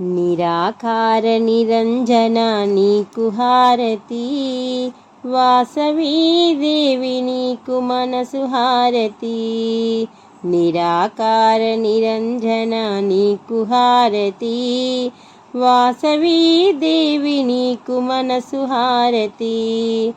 నిరాకార నిరంజన నీకు హారతి. వాసవీ దేవి నీకు మనసు హారతి. నిరాకార నిరంజన నీకు హారతి. వాసవీ దేవి నీకు మనసు హారతి.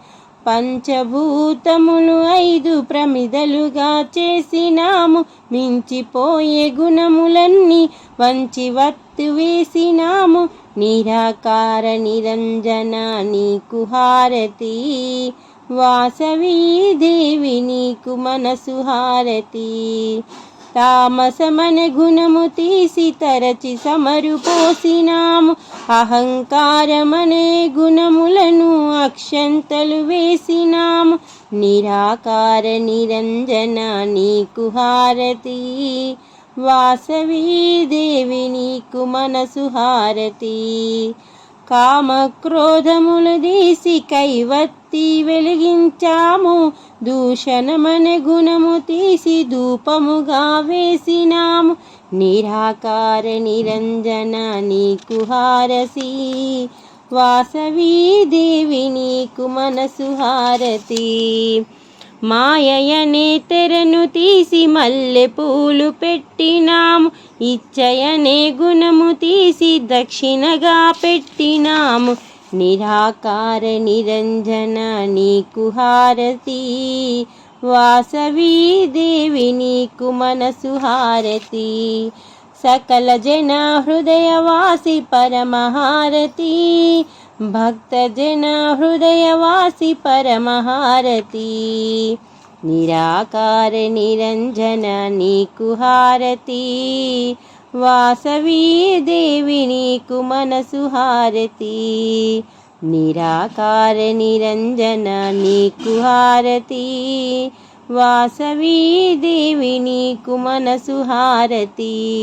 పంచభూతములు ఐదు ప్రమిదలుగా చేసినాము. మించిపోయే గుణములన్నీ వంచి వత్తు వేసినాము. నిరాకార నిరంజన నీకు హారతి. వాసవీ దేవి నీకు మనసు హారతి. తామసమన గుణము తీసి తరచి సమరు పోసినాము. అహంకారమనే గుణములను అక్షంతలు వేసినాము. నిరాకార నిరంజన నీకు హారతి. వాసవీ దేవి నీకు మనసు హారతి. కామక్రోధములు దీసి కైవత్తి వెలిగించాము. దూషణమనే గుణము తీసి ధూపముగా వేసినాము. నిరాకార నిరంజన నీకు హారసి వాసవీ దేవి నీకు మనసు హారతి. మాయయనే తెరను తీసి మల్లె పూలు పెట్టినాము. ఇచ్చయనే గుణము తీసి దక్షిణగా పెట్టినాము. నిరాకార నిరంజన నీకు హారతి. వాసవీ దేవి నీకు మనసు హారతి. సకల జన హృదయవాసి పరమహారతి. భక్తజన హృదయవాసి పరమహారతి. నిరాకార నిరంజన నీకు హారతి. వాసవీ దేవి నీకు మనసు హారతి. నిరాకార నిరంజన నీకు హారతి. వాసవీ దేవి నీకు మనసు హారతి.